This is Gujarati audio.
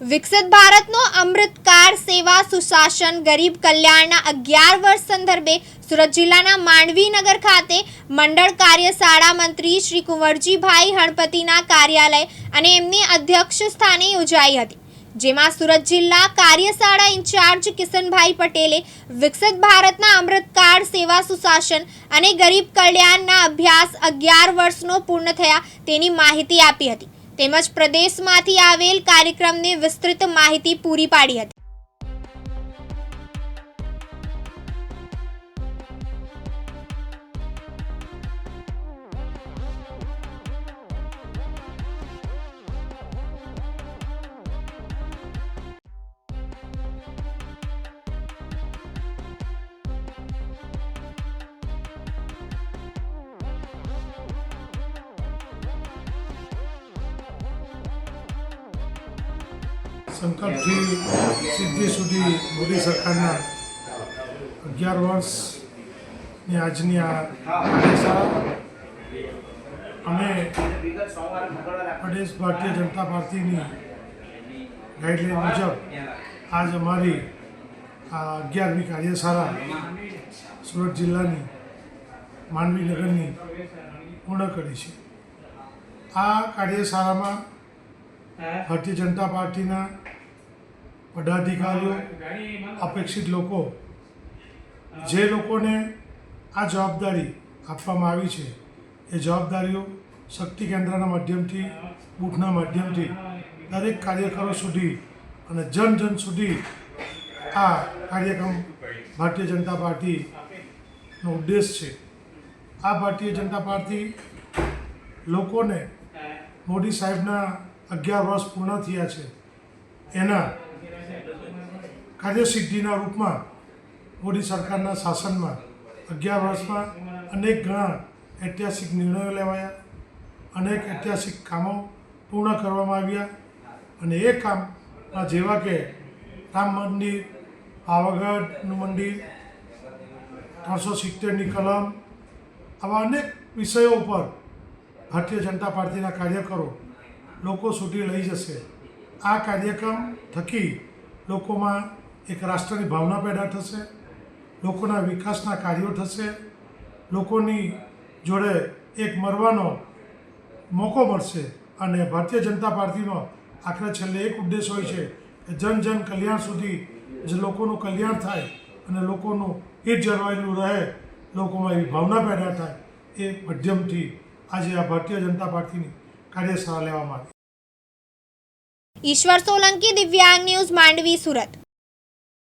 વિકસિત ભારતનો અમૃતકાળ સેવા સુશાસન, ગરીબ કલ્યાણના અગિયાર વર્ષ સંદર્ભે સુરત જિલ્લાના માંડવીનગર ખાતે મંડળ કાર્યશાળા મંત્રી શ્રી કુંવરજીભાઈ હણપતિના કાર્યાલય અને એમની અધ્યક્ષ સ્થાને યોજાઈ હતી, જેમાં સુરત જિલ્લા કાર્યશાળા ઇન્ચાર્જ કિશનભાઈ પટેલે વિકસિત ભારતના અમૃતકાળ સેવા સુશાસન અને ગરીબ કલ્યાણના અભ્યાસ અગિયાર વર્ષનો પૂર્ણ થયા તેની માહિતી આપી હતી. તેમજ પ્રદેશમાંથી આવેલ કાર્યક્રમને વિસ્તૃત માહિતી પૂરી પાડી હતી. સંકલ્પથી સિદ્ધિ સુધી મોદી સરકારના અગિયાર વર્ષની આજની આ કાર્યશાળા. અમે પ્રદેશ ભારતીય જનતા પાર્ટીની ગાઈડલાઈન મુજબ આજ અમારી આ અગિયારમી કાર્યશાળા સુરત જિલ્લાની માંડવી નગરની પૂર્ણ કરી છે. આ કાર્યશાળામાં ભારતીય જનતા પાર્ટીના પદાધિકારીઓ, અપેક્ષિત લોકો, જે લોકોને આ જવાબદારી આપવામાં આવી છે, એ જવાબદારીઓ શક્તિ કેન્દ્રના માધ્યમથી, બુથના માધ્યમથી દરેક કાર્યકરો સુધી અને જન જન સુધી આ કાર્યક્રમ ભારતીય જનતા પાર્ટીનો ઉદ્દેશ છે. આ ભારતીય જનતા પાર્ટી લોકોને મોદી સાહેબના અગિયાર વર્ષ પૂર્ણ થયા છે. એના કાર્યસિદ્ધિના રૂપમાં મોદી સરકારના શાસનમાં અગિયાર વર્ષમાં અનેક ઘણા ઐતિહાસિક નિર્ણયો લેવાયા, અનેક ઐતિહાસિક કામો પૂર્ણ કરવામાં આવ્યા અને એ કામમાં જેવા કે રામ મંદિર, પાવાગઢનું મંદિર, ત્રણસો સિત્તેરની કલમ આવા અનેક વિષયો ઉપર ભારતીય જનતા પાર્ટીના કાર્યકરો લોકો સુધી લઈ જશે. આ કાર્યક્રમ થકી લોકોમાં એક રાષ્ટ્રની ભાવના પેદા થશે, લોકોના વિકાસના કાર્યો થશે, લોકોની જોડે એક મરવાનો મોકો મળશે અને ભારતીય જનતા પાર્ટીનો આખરે છેલ્લે એક ઉદ્દેશ હોય છે કે જન જન કલ્યાણ સુધી જે લોકોનું કલ્યાણ થાય અને લોકોનું હિત જળવાયેલું રહે, લોકોમાં એવી ભાવના પેદા થાય એ માધ્યમથી આજે આ ભારતીય જનતા પાર્ટીની કાર્યશાળા લેવામાં આવી. ઈશ્વર સોલંકી દિવ્યાંગ ન્યૂઝ માંડવી, સુરત.